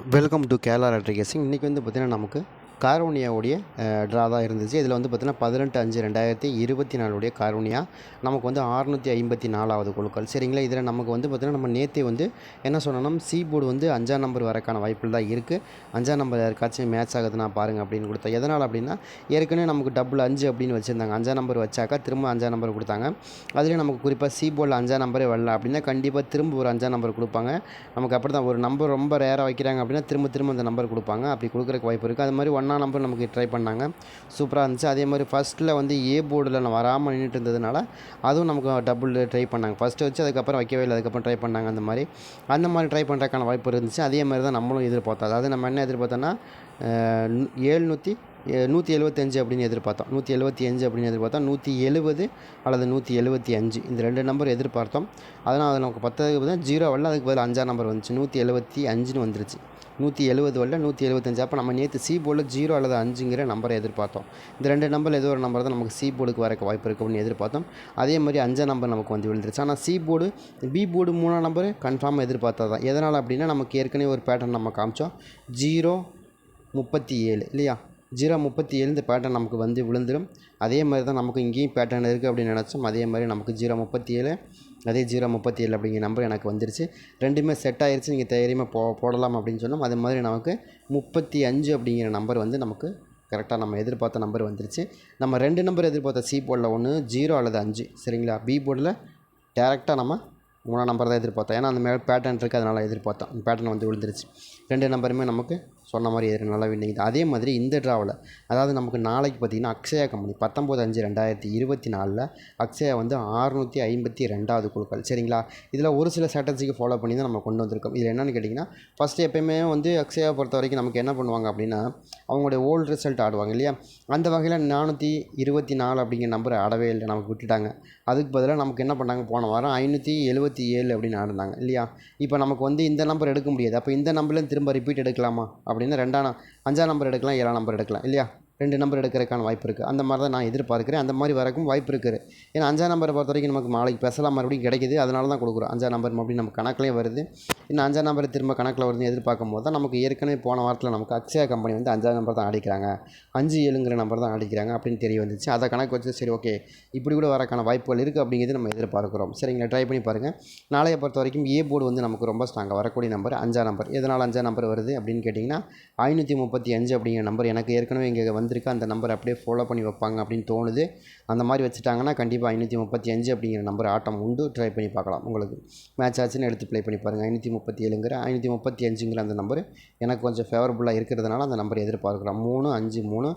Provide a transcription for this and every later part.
Welcome to Kerala lottery guessing இன்றைக்கி வந்து பார்த்திங்கன்னா நமக்கு காரோனியாவுடைய ட்ரா தான் இருந்துச்சு. இதில் வந்து பார்த்திங்கன்னா பதினெட்டு அஞ்சு ரெண்டாயிரத்தி இருபத்தி நாலுடைய காரோனியா நமக்கு வந்து அறுநூற்றி ஐம்பத்தி நாலாவது குழுக்கள். சரிங்களா? இதில் நமக்கு வந்து பார்த்திங்கன்னா நம்ம நேற்று வந்து என்ன சொன்னோம் சி போர்டு வந்து அஞ்சாம் நம்பர் வரக்கான வாய்ப்புகள் தான் இருக்குது அஞ்சாம் நம்பர் யாருக்காச்சும் மேட்ச் ஆகுதுன்னா பாருங்கள் அப்படின்னு கொடுத்தா. எதனால் அப்படின்னா ஏற்கனவே நமக்கு டபுள் அஞ்சு அப்படின்னு வச்சுருந்தாங்க. அஞ்சாம் நம்பர் வச்சாக்கா திரும்ப அஞ்சாம் நம்பர் கொடுத்தாங்க. அதுலேயும் நமக்கு குறிப்பாக சி போர்டில் அஞ்சாம் நம்பரே வரல அப்படின்னா கண்டிப்பாக திரும்ப ஒரு அஞ்சாம் நம்பர் கொடுப்பாங்க. நமக்கு அப்படி தான் ஒரு நம்பர் ரொம்ப ரேராக வைக்கிறாங்க அப்படின்னா திரும்ப திரும்ப அந்த நம்பர் கொடுப்பாங்க. அப்படி கொடுக்குறக்கு வாய்ப்பு இருக்குது அது மாதிரி ஒன் அண்ணா நம்பர் நமக்கு ட்ரை பண்ணாங்க. சூப்பராக இருந்துச்சு. அதே மாதிரி ஃபஸ்ட்டில் வந்து ஏ போர்டில் நான் வராமல் நின்றுட்டு இருந்ததுனால அதுவும் நமக்கு டபுள் ட்ரை பண்ணாங்க. ஃபஸ்ட்டு வச்சு அதுக்கப்புறம் வைக்கவே இல்லை. அதுக்கப்புறம் ட்ரை பண்ணாங்க அந்த மாதிரி. அந்த மாதிரி ட்ரை பண்ணுறதுக்கான வாய்ப்பு இருந்துச்சு. அதே மாதிரி தான் நம்மளும் எதிர்பார்த்தோம். அதாவது நம்ம என்ன எதிர்பார்த்தோன்னா ஏழ்நூற்றி நூற்றி எழுபத்தஞ்சு அப்படின்னு எதிர்பார்த்தோம். நூற்றி எழுபத்தி அஞ்சு அப்படின்னு எதிர்பார்த்தோம். நூற்றி எழுபது அல்லது நூற்றி எழுபத்தி அஞ்சு இந்த ரெண்டு நம்பர் எதிர்பார்த்தோம். அதனால் அது நமக்கு பத்ததுக்கு பதிலாக ஜீரோ வரல. அதுக்கு பதில் அஞ்சாம் நம்பர் வந்துச்சு. நூற்றி எழுபத்தி அஞ்சுன்னு வந்துருச்சு. நூற்றி எழுபது வரல நூற்றி எழுபத்தஞ்சு. அப்போ நம்ம நேற்று சி போர்டில் ஜீரோ அல்லது அஞ்சுங்கிற நம்பரை எதிர்பார்த்தோம். இந்த ரெண்டு நம்பரில் ஏதோ ஒரு நம்பர் தான் நமக்கு சி போர்டுக்கு வரக்க வாய்ப்பு இருக்கும்னு அப்படின்னு எதிர்பார்த்தோம். அதே மாதிரி அஞ்சாம் நம்பர் நமக்கு வந்து விழுந்துருச்சு. ஆனால் சி போர்டு பி போர்டு மூணாம் நம்பர் கன்ஃபார்மாக எதிர்பார்த்தா தான். எதனால் அப்படின்னா நமக்கு ஏற்கனவே ஒரு பேட்டர்ன் நம்ம காமிச்சோம். ஜீரோ முப்பத்தி ஏழு இல்லையா? ஜீரோ முப்பத்தி ஏழு இந்த பேட்டர்ன் நமக்கு வந்து விழுந்துடும் அதே மாதிரி தான் நமக்கு இங்கேயும் பேட்டர்ன் இருக்குது அப்படின்னு நினச்சோம். அதே மாதிரி நமக்கு ஜீரோ முப்பத்தி ஏழு அதே ஜீரோ முப்பத்தி ஏழு அப்படிங்கிற நம்பர் எனக்கு வந்துருச்சு. ரெண்டுமே செட் ஆயிடுச்சு நீங்கள் தைரியமாக போ போடலாம் அப்படின்னு சொன்னோம். அது மாதிரி நமக்கு முப்பத்தி அஞ்சு அப்படிங்கிற நம்பர் வந்து நமக்கு கரெக்டாக நம்ம எதிர்பார்த்த நம்பர் வந்துருச்சு. நம்ம ரெண்டு நம்பர் எதிர்பார்த்த சி போர்டில் ஒன்று ஜீரோ அல்லது அஞ்சு. சரிங்களா? பி போர்டில் டேரெக்டாக நம்ம மூணாம் நம்பர் தான் எதிர்பார்த்தோம். ஏன்னா அந்த மேலே பேட்டர்ன் இருக்குது அதனால் எதிர்பார்த்தோம். பேட்டர்ன் வந்து விழுந்துருச்சு. ரெண்டு நம்பருமே நமக்கு சொன்ன மாதிரி எதிர் நல்லா வின்னிங் அதே மாதிரி இந்த ட்ராவில் அதாவது நமக்கு நாளைக்கு பார்த்திங்கன்னா அக்ஷயா கம்பெனி பத்தொம்போது அஞ்சு ரெண்டாயிரத்தி இருபத்தி நாலில் அக்ஷயா வந்து ஆறுநூற்றி ஐம்பத்தி ரெண்டாவது குழுக்கள். சரிங்களா? இதில் ஒரு சில ஸ்ட்ராட்டஜிக்கு ஃபாலோ பண்ணி தான் நம்ம கொண்டு வந்திருக்கோம். இதில் என்னென்னு கேட்டிங்கன்னா ஃபஸ்ட்டு எப்போயுமே வந்து அக்ஷயா பொறுத்த வரைக்கும் நமக்கு என்ன பண்ணுவாங்க அப்படின்னா அவங்களுடைய ஓல்டு ரிசல்ட் ஆடுவாங்க இல்லையா? அந்த வகையில் நானூற்றி இருபத்தி நாலு அப்படிங்கிற நம்பர் ஆடவே இல்லை நமக்கு விட்டுட்டாங்க. அதுக்கு பதிலாக நமக்கு என்ன பண்ணாங்க? போன வாரம் ஐநூற்றி எழுபத்தி ஏழு அப்படின்னு ஆடினாங்க இல்லையா? இப்போ நமக்கு வந்து இந்த நம்பர் எடுக்க முடியாது. அப்போ இந்த நம்பர்லேயும் திரும்ப ரிப்பீட் எடுக்கலாமா? அப்படின்னு ரெண்டாம் அஞ்சாம் நம்பர் எடுக்கலாம் ஏழாம் நம்பர் எடுக்கலாம் இல்லையா? ரெண்டு நம்பர் எடுக்கிறதுக்கான வாய்ப்பு இருக்குது அந்த மாதிரி தான் நான் எதிர்பார்க்குறேன். அந்த மாதிரி வரக்கும் வாய்ப்பு இருக்குது. ஏன்னா அஞ்சாம் நம்பரை பொறுத்த வரைக்கும் நமக்கு நாளைக்கு பேசலாம் மறுபடியும் கிடைக்குது. அதனால தான் கொடுக்குறோம். அஞ்சாம் நம்பர் மறுபடியும் நம்ம கணக்கிலே வருது. இன்னும் அஞ்சாம் நம்பர் திரும்ப கணக்கில் வருதுன்னு எதிர்பார்க்கும் போது தான் நமக்கு ஏற்கனவே போன வாரத்தில் நமக்கு அக்ஷயா கம்பெனி வந்து அஞ்சாம் நம்பர் தான் அடிக்கிறாங்க. அஞ்சு ஏழுங்கிற நம்பர் தான் அடிக்கிறாங்க அப்படின்னு தெரிய வந்துச்சு. அதை கணக்கு வச்சு சரி ஓகே இப்படி கூட வரக்கான வாய்ப்புகள் இருக்குது அப்படிங்கிறது நம்ம எதிர்பார்க்குறோம். சரிங்களா? ட்ரை பண்ணி பாருங்கள் நாளைய பொறுத்த வரைக்கும் ஏ போர்டு வந்து நமக்கு ரொம்ப ஸ்ட்ராங்காக வரக்கூடிய நம்பர் அஞ்சாம் நம்பர் எதனால் அஞ்சாம் நம்பர் வருது அப்படின்னு கேட்டிங்கன்னா ஐநூற்றி முப்பத்தி அஞ்சு அப்படிங்கிற நம்பர் எனக்கு ஏற்கனவே இங்கே வந்து வந்திருக்கு. அந்த நம்பரை அப்படியே ஃபாலோ பண்ணி வைப்பாங்க அப்படின்னு தோணுது. அந்த மாதிரி வச்சுட்டாங்கன்னா கண்டிப்பாக ஐநூற்றி முப்பத்தி அஞ்சு அப்படிங்கிற நம்பர் ஆட்டம் உண்டு. ட்ரை பண்ணி பார்க்கலாம். உங்களுக்கு மேட்ச் ஆச்சுன்னு எடுத்து ப்ளே பண்ணி பாருங்கள் ஐநூற்றி முப்பத்தி ஏழுங்கிற ஐநூற்றி முப்பத்தி அஞ்சுங்கிற அந்த நம்பர் எனக்கு கொஞ்சம் ஃபேவரபுளாக இருக்கிறதுனால அந்த நம்பர் எதிர்பார்க்குறோம். மூணு அஞ்சு மூணு.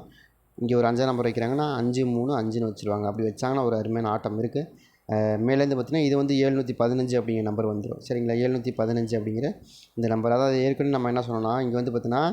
இங்கே ஒரு அஞ்சாம் நம்பர் வைக்கிறாங்கன்னா அஞ்சு மூணு அஞ்சுன்னு வச்சுருவாங்க. அப்படி வச்சாங்கன்னா ஒரு அருமையான ஆட்டம் இருக்குது மேலேருந்து பார்த்திங்கன்னா இது வந்து ஏழ்நூற்றி பதினஞ்சு அப்படிங்கிற நம்பர் வந்துடும் சரிங்களா? ஏழ்நூற்றி பதினஞ்சு அப்படிங்கிற இந்த நம்பர் அதாவது ஏற்கனவே நம்ம என்ன சொன்னோம்னா இங்கே வந்து பார்த்தீங்கன்னா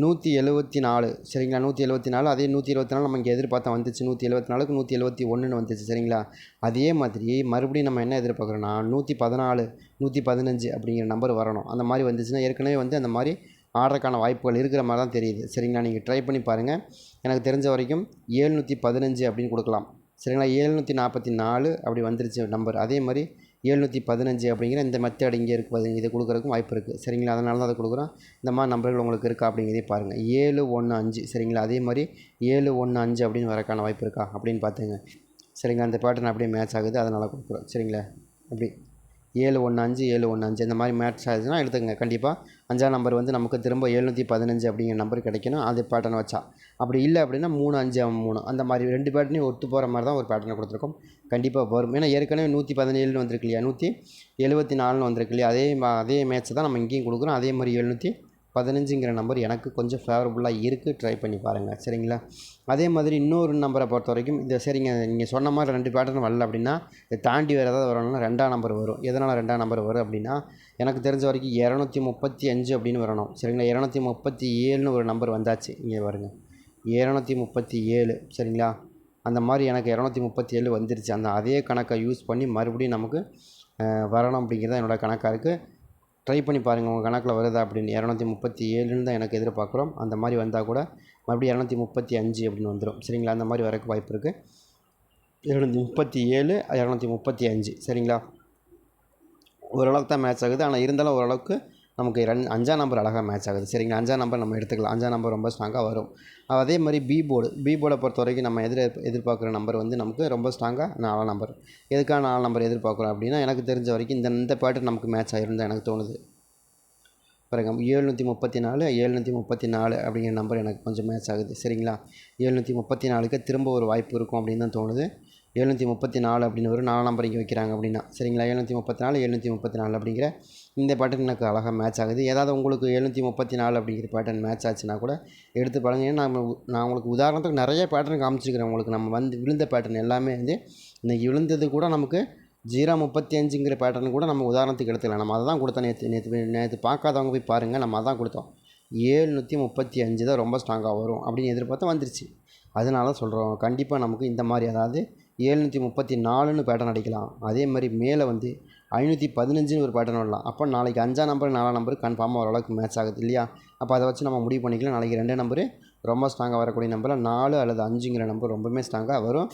நூற்றி எழுபத்தி நாலு. சரிங்களா? நூற்றி எழுபத்தி நாலு. அதே நூற்றி இருபத்தி நாலு நம்ம இங்கே எதிர்பார்த்தா வந்துச்சு. நூற்றி எழுபத்தி நாலுக்கு நூற்றி எழுபத்தி ஒன்றுன்னு வந்துச்சு. சரிங்களா? அதே மாதிரி மறுபடியும் நம்ம என்ன எதிர்பார்க்குறோன்னா நூற்றி பதினாலு நூற்றி பதினஞ்சு அப்படிங்கிற நம்பர் வரணும். அந்த மாதிரி வந்துச்சுன்னா ஏற்கனவே வந்து அந்த மாதிரி ஆடுறதுக்கான வாய்ப்புகள் இருக்கிற மாதிரி தான் தெரியுது. சரிங்களா? நீங்கள் ட்ரை பண்ணி பாருங்கள் எனக்கு தெரிஞ்ச வரைக்கும் ஏழ்நூற்றி பதினஞ்சு அப்படின்னு கொடுக்கலாம். சரிங்களா? ஏழ்நூற்றி நாற்பத்தி நாலு அப்படி வந்துருச்சு நம்பர் அதே மாதிரி ஏழ்நூற்றி பதினஞ்சு அப்படிங்கிற இந்த மெத்தட் இங்கே இருக்குது இது கொடுக்குறதுக்கும் வாய்ப்பு இருக்குது சரிங்களா? அதனால தான் அதை கொடுக்குறோம். இந்த மாதிரி நம்பர்கள் உங்களுக்கு இருக்கா அப்படிங்கிறதே பாருங்கள் ஏழு ஒன்று அஞ்சு. சரிங்களா? அதே மாதிரி ஏழு ஒன்று அஞ்சு அப்படின்னு வரக்கான வாய்ப்பு இருக்கா அப்படின்னு பார்த்துங்க. சரிங்களா? அந்த பேட்டர்ன் அப்படியே மேட்ச் ஆகுது. அதனால் கொடுக்குறோம். சரிங்களா? அப்படி. ஏழு ஒன்று அஞ்சு ஏழு ஒன்று அஞ்சு இந்த மாதிரி மேட்ச் ஆகுதுன்னா எடுத்துங்க கண்டிப்பாக அஞ்சாம் நம்பர் வந்து நமக்கு திரும்ப எழுநூற்றி பதினஞ்சு அப்படிங்கிற நம்பர் கிடைக்கணும். அது பேட்டர்ன் வச்சா. அப்படி இல்லை அப்படின்னா மூணு அஞ்சு மூணு. அந்த மாதிரி ரெண்டு பேட்டர்னையும் ஒத்து போகிற மாதிரி தான் ஒரு பேட்டர்னை கொடுத்துருக்கோம். கண்டிப்பாக வரும். ஏன்னா ஏற்கனவே நூற்றி பதினேழுன்னு வந்திருக்கு இல்லையா? நூற்றி எழுபத்தி நாலுன்னு வந்திருக்கு இல்லையா? அதே அதே மேட்ச்சை தான் நம்ம இங்கேயும் கொடுக்குறோம். அதே மாதிரி எழுநூற்றி பதினஞ்சுங்கிற நம்பர் எனக்கு கொஞ்சம் ஃபேவரபுளாக இருக்குது ட்ரை பண்ணி பாருங்கள் சரிங்களா? அதே மாதிரி இன்னொரு நம்பரை பொறுத்த வரைக்கும் இந்த சரிங்க நீங்கள் சொன்ன மாதிரி ரெண்டு பேட்டர்ன் வரல அப்படின்னா இதை தாண்டி வேறு ஏதாவது வரணும்னா ரெண்டாம் நம்பர் வரும். எதனால் ரெண்டாம் நம்பர் வரும் அப்படின்னா எனக்கு தெரிஞ்ச வரைக்கும் இரநூத்தி முப்பத்தி அஞ்சு அப்படின்னு வரணும். சரிங்களா? இரநூத்தி முப்பத்தி ஏழுன்னு ஒரு நம்பர் வந்தாச்சு. இங்கே வருங்க இரநூத்தி முப்பத்தி ஏழு. சரிங்களா? அந்த மாதிரி எனக்கு இரநூத்தி முப்பத்தி ஏழு வந்துருச்சு. அந்த அதே கணக்கை யூஸ் பண்ணி மறுபடியும் நமக்கு வரணும் அப்படிங்கிறது என்னோடய கணக்காக இருக்குது ட்ரை பண்ணி பாருங்கள் உங்கள் கணக்கில் வருதா அப்படின்னு. இரநூத்தி முப்பத்தி ஏழுன்னு தான் எனக்கு எதிர்பார்க்குறோம். அந்த மாதிரி வந்தால் கூட மறுபடியும் இரநூத்தி முப்பத்தி அஞ்சு அப்படின்னு வந்துடும் சரிங்களா? அந்த மாதிரி வரக்கு வாய்ப்பு இருக்குது இரநூத்தி முப்பத்தி ஏழு இரநூத்தி முப்பத்தி அஞ்சு. சரிங்களா? ஓரளவுக்கு தான் மேட்ச் ஆகுது. ஆனால் இருந்தாலும் ஓரளவுக்கு நமக்கு ரெண்டு அஞ்சாம் நம்பர் அழகாக மேட்ச் ஆகுது. சரிங்களா? அஞ்சாம் நம்பர் நம்ம எடுத்துக்கலாம். அஞ்சாம் நம்பர் ரொம்ப ஸ்ட்ராங்காக வரும். அதே மாதிரி பி போர்டு பி போர்டை பொறுத்த வரைக்கும் நம்ம எதிர் எதிர்பார்க்குற நம்பர் வந்து நமக்கு ரொம்ப ஸ்ட்ராங்காக நாலாம் நம்பர் எதுக்காக நாலாம் நம்பர் எதிர்பார்க்குறோம் அப்படின்னா எனக்கு தெரிஞ்ச வரைக்கும் இந்த இந்த பேட்டர் நமக்கு மேட்ச் ஆகிருந்தா எனக்கு தோணுது. பாருங்க ஏழ்நூற்றி முப்பத்தி நாலு ஏழ்நூற்றி முப்பத்தி நாலு அப்படிங்கிற நம்பர் எனக்கு கொஞ்சம் மேட்ச் ஆகுது. சரிங்களா? ஏழ்நூற்றி முப்பத்தி நாலுக்கு திரும்ப ஒரு வாய்ப்பு இருக்கும் அப்படின்னு தான் தோணுது. எழுநூற்றி முப்பத்தி நாலு அப்படின்னு ஒரு நாலு நம்பர் இங்கே வைக்கிறாங்க அப்படின்னா. சரிங்களா? எழுநூற்றி முப்பத்தி நாலு எழுநூற்றி முப்பத்தி நாலு அப்படிங்கிற இந்த பேட்டர்ன் எனக்கு அழகாக மேட்ச் ஆகுது. ஏதாவது உங்களுக்கு எழுநூற்றி முப்பத்தி நாலு அப்படிங்கிற பேட்டர்ன் மேட்ச் ஆச்சுன்னா கூட எடுத்து பாருங்க. ஏன்னா நம்ம நான் உங்களுக்கு உதாரணத்துக்கு நிறைய பேட்டர்ன் காமிச்சிருக்கிறேன் உங்களுக்கு. நம்ம வந்து விழுந்த பேட்டர்ன் எல்லாமே வந்து இன்றைக்கி விழுந்தது கூட நமக்கு ஜீரோ முப்பத்தி அஞ்சுங்கிற பேட்டர்ன் கூட நம்ம உதாரணத்துக்கு எடுத்துக்கலாம். நம்ம அதை தான் கொடுத்தோம் நேற்று நேற்று நேற்று பார்க்காதவங்க போய் பாருங்கள் நம்ம அதான் கொடுத்தோம். ஏழ்நூற்றி முப்பத்தி அஞ்சு தான் ரொம்ப ஸ்ட்ராங்காக வரும் அப்படின்னு எதிர்பார்த்து வந்துருச்சு. அதனால சொல்கிறோம் கண்டிப்பாக நமக்கு இந்த மாதிரி அதாவது ஏழ்நூற்றி முப்பத்தி நாலுன்னு பேட்டர்ன் அடிக்கலாம். அதே மாதிரி மேலே வந்து ஐநூற்றி பதினஞ்சுன்னு ஒரு பேட்டர்ன் வரலாம். அப்போ நாளைக்கு அஞ்சாம் நம்பர் நாலாம் நம்பர் கன்ஃபார்மாக ஓரளவுக்கு மேட்ச் ஆகுது இல்லையா? அப்போ அதை வச்சு நம்ம முடிவு பண்ணிக்கலாம். நாளைக்கு ரெண்டு நம்பரு ரொம்ப ஸ்ட்ராங்காக வரக்கூடிய நம்பரில் நாலு அல்லது அஞ்சுங்கிற நம்பர் ரொம்பவுமே ஸ்ட்ராங்காக வரும்.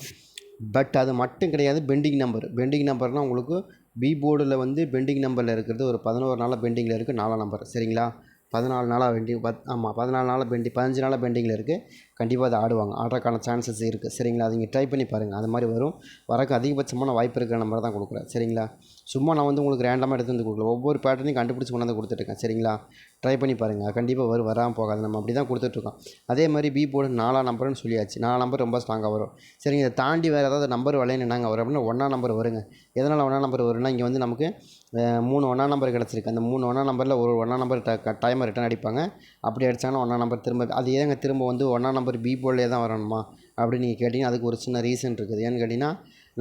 பட் அது மட்டும் கிடையாது பெண்டிங் நம்பர் பெண்டிங் நம்பர்னால் உங்களுக்கு பி போர்டில் வந்து பெண்டிங் நம்பரில் இருக்கிறது ஒரு பதினோரு நாளாக பெண்டிங்கில் இருக்குது நாலாம் நம்பர் சரிங்களா? பதினாலு நாளாக பெண்டிங் பத் ஆமாம் பதினாலு நாளாக பெண்டிங் பதினஞ்சு நாளாக பெண்டிங்கில் இருக்குது கண்டிப்பாக அதை ஆடுவாங்க. ஆடுறதுக்கான சான்சஸ் இருக்குது சரிங்களா? அது நீங்கள் ட்ரை பண்ணி பாருங்கள் அது மாதிரி வரும். வரக்கு அதிகபட்சமான வாய்ப்பு இருக்கிற நம்பரை தான் கொடுக்குறேன். சரிங்களா? சும்மா நான் வந்து உங்களுக்கு ரேண்டமாக எடுத்து வந்து கொடுக்கல. ஒவ்வொரு பேட்டர்னையும் கண்டுபிடிச்சி கொண்டாந்து கொடுத்துட்ருக்கேன் சரிங்களா? ட்ரை பண்ணி பாருங்கள் கண்டிப்பாக வரும். வராமல் போகாது. நம்ம அப்படி தான் கொடுத்துட்ருக்கோம் அதே மாதிரி பி போர்டு நாலாம் நம்பர்னு சொல்லியாச்சு. நாலா நம்பர் ரொம்ப ஸ்ட்ராங்காக வரும். சரிங்க. இதை தாண்டி வேறு ஏதாவது நம்பர் வளையன்னு நாங்கள் வரும் அப்படின்னா ஒன்றா நம்பர் வருங்க. எதனால் ஒன்றா நம்பர் வரும்னா இங்கே வந்து நமக்கு மூணு ஒன்றா நம்பர் கிடச்சிருக்கு. அந்த மூணு ஒன்றா நம்பரில் ஒரு ஒன்றா நம்பர் ட கட்டாயமாக ரிட்டன் அடிப்பாங்க. அப்படி அடித்தாங்கன்னா ஒன்றா நம்பர் திரும்ப அது ஏங்க திரும்ப வந்து ஒன்றா நம்பர் பி போர்டிலே தான் வரணுமா? அப்படின்னு நீங்கள் கேட்டிங்கன்னா அதுக்கு ஒரு சின்ன ரீசன் இருக்குது. ஏன்னு கேட்டிங்கன்னா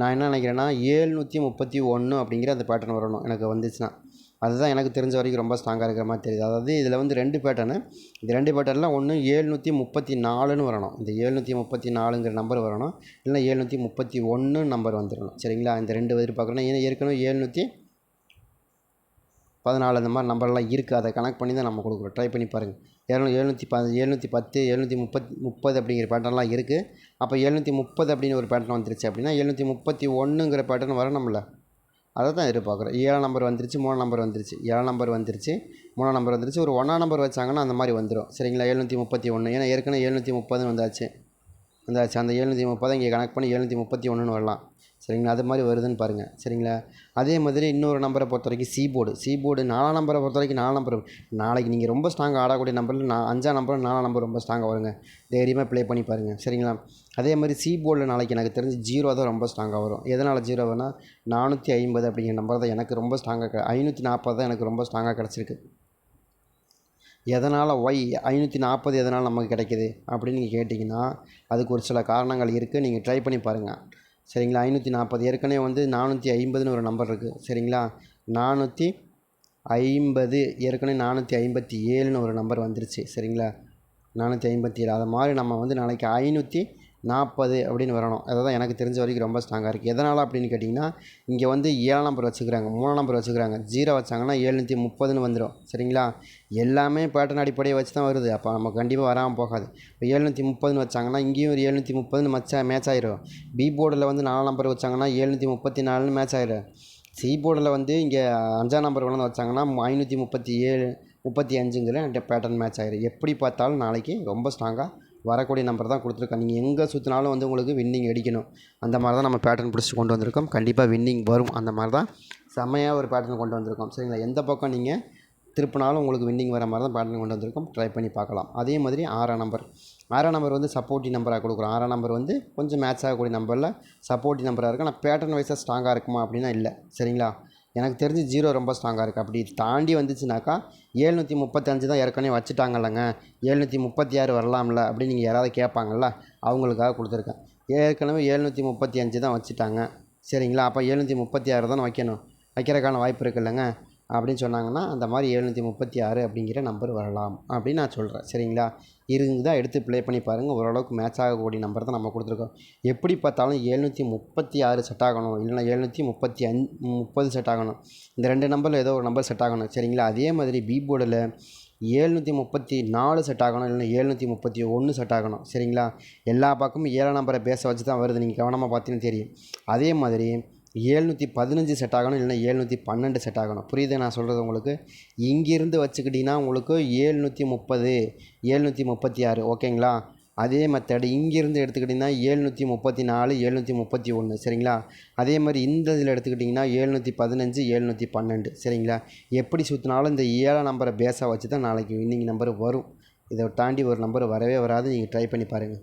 நான் என்ன நினைக்கிறேன்னா ஏழ்நூற்றி முப்பத்தி ஒன்று அப்படிங்கிற அந்த பேட்டர்ன் வரணும் எனக்கு வந்துச்சுன்னா. அதுதான் எனக்கு தெரிஞ்ச வரைக்கும் ரொம்ப ஸ்ட்ராங்காக இருக்கிற மாதிரி தெரியுது. அதாவது இதில் வந்து ரெண்டு பேட்டர்னு இந்த ரெண்டு பேட்டர்னில் ஒன்று ஏழ்நூற்றி முப்பத்தி நாலுன்னு வரணும். இந்த ஏழ்நூற்றி முப்பத்தி நாலுங்கிற நம்பர் வரணும். இல்லைன்னா ஏழ்நூற்றி முப்பத்தி ஒன்று நம்பர் வந்துடணும் சரிங்களா? இந்த ரெண்டு எதிர்பார்க்கணும் ஏன்னா ஏற்கனவே ஏழ்நூற்றி பதினாலு அந்த மாதிரி நம்பர்லாம் இருக்குது. அதை கனெக்ட் பண்ணி தான் நம்ம கொடுக்குறோம். ட்ரை பண்ணி பாருங்கள் ஏழ்நூ எழுநூற்றி ப எழுநூற்றி பத்து எழுநூற்றி முப்பத் முப்பது அப்படிங்கிற பேட்டர்ன்லாம் இருக்குது. அப்போ எழுநூற்றி முப்பது அப்படின்னு ஒரு பேட்டர்ன் வந்துருச்சு அப்படின்னா எழுநூற்றி முப்பத்தி ஒன்றுங்கிற பேட்டர்ன் வரணும்ல அதை தான் எதிர்பார்க்குறோம். ஏழாம் நம்பர் வந்துருச்சு மூணாம் நம்பர் வந்துருச்சு. ஏழாம் நம்பர் வந்துருச்சு மூணாம் நம்பர் வந்துருச்சு. ஒரு ஒன்றாம் நம்பர் வச்சாங்கன்னா அந்த மாதிரி வந்துடும் சரிங்களா? எழுநூற்றி முப்பத்தி ஒன்று ஏன்னா ஏற்கனவே எழுநூற்றி முப்பதுன்னு வந்தாச்சு. வந்தாச்சு. அந்த எழுநூற்றி முப்பதை இங்கே கனெக்ட் பண்ணி எழுநூற்றி முப்பத்தி ஒன்றுன்னு வரலாம். சரிங்களா? அது மாதிரி வருதுன்னு பாருங்கள் சரிங்களா? அதே மாதிரி இன்னொரு நம்பரை பொறுத்த வரைக்கும் சி போர்டு சி போர்டு நாலாம் நம்பரை பொறுத்த வரைக்கும் நாலாம் நம்பர். நாளைக்கு நீங்கள் ரொம்ப ஸ்ட்ராங்காக ஆடக்கூடிய நம்பரில் நான் அஞ்சாம் நம்பர் நாலாம் நம்பர் ரொம்ப ஸ்ட்ராங்காக வருங்க. தைரியமாக ப்ளே பண்ணி பாருங்கள் சரிங்களா? அதே மாதிரி சி போர்டில் நாளைக்கு எனக்கு தெரிஞ்சு ஜீரோ தான் ரொம்ப ஸ்ட்ராங்காக வரும். எதனால் ஜீரோ வேணால் நானூற்றி ஐம்பது அப்படிங்கிற நம்பர் தான் எனக்கு ரொம்ப ஸ்ட்ராங்காக ஐநூற்றி நாற்பது தான் எனக்கு ரொம்ப ஸ்ட்ராங்காக கிடச்சிருக்கு. எதனால் ஒய் ஐநூற்றி நாற்பது எதனால் நமக்கு கிடைக்குது? அப்படின்னு நீங்கள் கேட்டிங்கன்னா அதுக்கு ஒரு சில காரணங்கள் இருக்குது நீங்கள் ட்ரை பண்ணி பாருங்கள் சரிங்களா? ஐநூற்றி நாற்பது ஏற்கனவே வந்து நானூற்றி ஐம்பதுன்னு ஒரு நம்பர் இருக்குது சரிங்களா? நானூற்றி ஐம்பது. ஏற்கனவே நானூற்றி ஐம்பத்தி ஏழுன்னு ஒரு நம்பர் வந்துருச்சு. சரிங்களா? நானூற்றி ஐம்பத்தி ஏழு. அது மாதிரி நம்ம வந்து நாளைக்கு ஐநூற்றி நாற்பது அப்படின்னு வரணும். அதுதான் எனக்கு தெரிஞ்ச வரைக்கும் ரொம்ப ஸ்ட்ராங்காக இருக்குது எதனால் அப்படின்னு கேட்டிங்கன்னா இங்கே வந்து ஏழாம் நம்பர் வச்சுக்கிறாங்க. மூணாம் நம்பர் வச்சுக்கிறாங்க. ஜீரோ வச்சாங்கன்னா ஏழ்நூற்றி முப்பதுன்னு வந்துடும் சரிங்களா? எல்லாமே பேட்டர்ன் அடிப்படையை வச்சு தான் வருது. அப்போ நம்ம கண்டிப்பாக வராமல் போகாது. இப்போ ஏழ்நூற்றி முப்பதுன்னு வச்சாங்கன்னா இங்கேயும் ஒரு ஏழ்நூற்றி முப்பதுன்னு மச்சா மேட்ச் ஆயிரும். பி போர்டில் வந்து நாலாம் நம்பர் வச்சாங்கன்னா ஏழ்நூற்றி முப்பத்தி நாலுன்னு மேட்ச் ஆயிரும். சி போர்டில் வந்து இங்கே அஞ்சாம் நம்பர் கொண்டு வச்சாங்கன்னா ஐநூற்றி முப்பத்தி ஏழு முப்பத்தி அஞ்சுங்கிற பேட்டர்ன் மேட்ச் ஆயிரும். எப்படி பார்த்தாலும் நாளைக்கு ரொம்ப ஸ்ட்ராங்காக வரக்கூடிய நம்பர் தான் கொடுத்துருக்கோம் நீங்கள் எங்கே சுற்றினாலும் வந்து உங்களுக்கு வின்னிங் அடிக்கணும். அந்த மாதிரி தான் நம்ம பேட்டர்ன் பிடிச்சி கொண்டு வந்திருக்கோம். கண்டிப்பாக வின்னிங் வரும். அந்த மாதிரி தான் செம்மையாக ஒரு பேட்டர்ன் கொண்டு வந்திருக்கோம். சரிங்களா? எந்த பக்கம் நீங்கள் திருப்பினாலும் உங்களுக்கு வின்னிங் வர மாதிரி தான் பேட்டர்ன் கொண்டு வந்திருக்கோம். ட்ரை பண்ணி பார்க்கலாம். அதே மாதிரி ஆறாம் நம்பர் ஆறாம் நம்பர் வந்து சப்போர்ட்டி நம்பராக கொடுக்குறோம். ஆறாம் நம்பர் வந்து கொஞ்சம் மேட்ச் ஆகக்கூடிய நம்பரில் சப்போர்ட்டி நம்பராக இருக்கும் ஆனால் பேட்டர்ன் வைஸாக ஸ்ட்ராங்காக இருக்குமா அப்படின்னா இல்லை. சரிங்களா? எனக்கு தெரிஞ்சு ஜீரோ ரொம்ப ஸ்ட்ராங்காக இருக்குது அப்படி தாண்டி வந்துச்சுனாக்கா ஏழ்நூற்றி முப்பத்தஞ்சு தான் ஏற்கனவே வச்சுட்டாங்கல்லங்க. ஏழ்நூற்றி முப்பத்தி ஆறு வரலாம்ல அப்படின்னு நீங்கள் யாராவது கேட்பாங்கல்ல அவங்களுக்காக கொடுத்துருக்கேன். ஏற்கனவே ஏழ்நூற்றி முப்பத்தி அஞ்சு தான் வச்சுட்டாங்க. சரிங்களா? அப்போ ஏழ்நூற்றி முப்பத்தி ஆறு தான் வைக்கணும். வைக்கிறதுக்கான வாய்ப்பு இருக்குல்லங்க. அப்படின்னு சொன்னாங்கன்னா அந்த மாதிரி எழுநூற்றி முப்பத்தி ஆறு அப்படிங்கிற நம்பர் வரலாம் அப்படின்னு நான் சொல்கிறேன் சரிங்களா? இருந்தால் எடுத்து ப்ளே பண்ணி பாருங்கள் ஓரளவுக்கு மேட்ச் ஆகக்கூடிய நம்பர் தான் நம்ம கொடுத்துருக்கோம். எப்படி பார்த்தாலும் எழுநூற்றி முப்பத்தி ஆறு செட் ஆகணும். இல்லைன்னா எழுநூற்றி முப்பத்தி அஞ்சு முப்பது செட் ஆகணும். இந்த ரெண்டு நம்பரில் ஏதோ ஒரு நம்பர் செட் ஆகணும். சரிங்களா? அதே மாதிரி பி போர்டில் ஏழ்நூற்றி முப்பத்தி நாலு செட் ஆகணும். இல்லைன்னா ஏழ்நூற்றி முப்பத்தி ஒன்று செட் ஆகணும். சரிங்களா? எல்லா பக்கமும் ஏழாம் நம்பரை பேச வச்சு தான் வருது. நீங்கள் கவனமாக பார்த்தீங்கன்னு தெரியும். அதே மாதிரி ஏழ்நூற்றி பதினஞ்சு செட் ஆகணும் இல்லைன்னா ஏழ்நூற்றி பன்னெண்டு செட் ஆகணும். புரியுது நான் சொல்கிறது உங்களுக்கு? இங்கிருந்து வச்சுக்கிட்டிங்கன்னா உங்களுக்கு ஏழ்நூற்றி முப்பது ஏழ்நூற்றி முப்பத்தி ஆறு ஓகேங்களா? அதே மெத்தடு இங்கிருந்து எடுத்துக்கிட்டிங்கன்னா ஏழ்நூற்றி முப்பத்தி நாலு ஏழ்நூற்றி முப்பத்தி ஒன்று சரிங்களா? அதே மாதிரி இந்த இதில் எடுத்துக்கிட்டிங்கன்னா ஏழ்நூற்றி பதினஞ்சு ஏழ்நூற்றி பன்னெண்டு சரிங்களா? எப்படி சுற்றினாலும் இந்த ஏழாம் நம்பரை பேஸாக வச்சு தான் நாளைக்கு வின்னிங் நம்பர் வரும். இதை தாண்டி ஒரு நம்பர் வரவே வராது. நீங்கள் ட்ரை பண்ணி பாருங்கள்